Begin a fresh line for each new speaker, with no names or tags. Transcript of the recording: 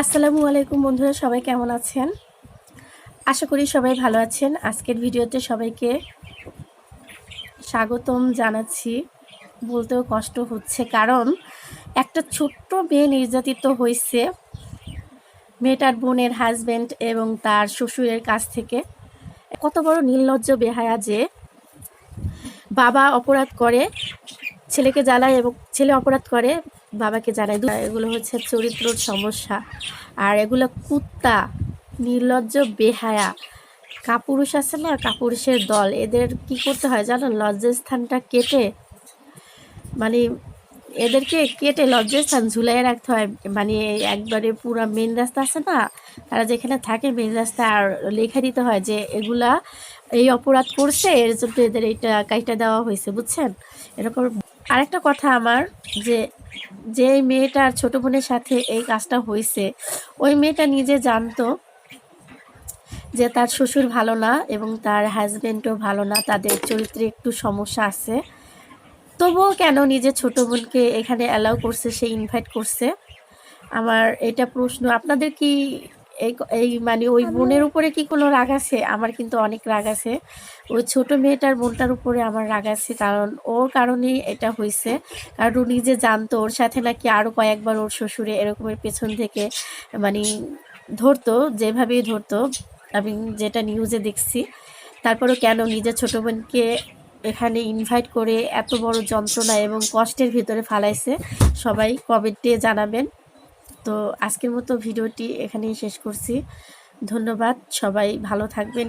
আসসালামু আলাইকুম বন্ধুরা, সবাই কেমন আছেন? আশা করি সবাই ভালো আছেন। আজকের ভিডিওতে সবাইকে স্বাগতম জানাচ্ছি। বলতেও কষ্ট হচ্ছে, কারণ একটা ছোট্ট মেয়ে নির্যাতিত হয়েছে মেয়েটার বোনের হাজব্যান্ড এবং তার শ্বশুরের কাছ থেকে। কত বড় নির্লজ্জ বেহায়া যে বাবা অপরাধ করে ছেলেকে জ্বালায় এবং ছেলে অপরাধ করে, বাবাকে জানায় দু- এগুলো হচ্ছে চরিত্রর সমস্যা। আর এগুলো কুত্তা, নির্লজ্জ, বেহায়া। কাপুরুষ আছে না? কাপুরুষের দল। এদের কি করতে হয় জানো? লজ্জাস্থানটা কেটে মানে এদেরকে কেটে লজ্জাস্থান ঝুলাই রাখতে হয়। মানে একবারে পুরো মেন রাস্তা আছে না? তারা যেখানে থাকে মেন রাস্তা আর লেখা দিতে হয় যে এগুলা এই অপরাধ করছে, এর জন্য এদের এইটা কাইটা দেওয়া হয়েছে, বুঝছেন? এরকম আরেকটা কথা আমার, যে যে মেয়েটার ছোট বোনের সাথে এই কাজটা হয়েছে ওই মেয়েটা নিজে জানতো যে তার শ্বশুর ভালো না এবং তার হাজব্যান্ডও ভালো না, তাদের চরিত্রে একটু সমস্যা আছে। তবুও কেন নিজের ছোট বোনকে এখানে অ্যালাউ করছে, সে ইনভাইট করছে? আমার এটা প্রশ্ন। আপনাদের কি এই এই মানে ওই বোনের উপরে কি কোনো রাগ আছে? আমার কিন্তু অনেক রাগ আছে। ওই ছোট মেয়েটার বোনটার উপরে আমার রাগ আছে কারণ ওর কারণেই এটা হয়েছে কারণ ও নিজে জানতো ওর সাথে নাকি আরও কয়েকবার ওর শ্বশুরে এরকমের পেছন থেকে মানে ধরতো যেভাবেই ধরতো। আমি যেটা নিউজে দেখছি তারপরও কেন নিজের ছোটো বোনকে এখানে ইনভাইট করে এত বড় যন্ত্রণা এবং কষ্টের ভিতরে ফালাইছে? সবাই কমেন্টে জানাবেন। তো আজকের মতো ভিডিওটি এখানেই শেষ করছি। ধন্যবাদ সবাই ভালো থাকবেন।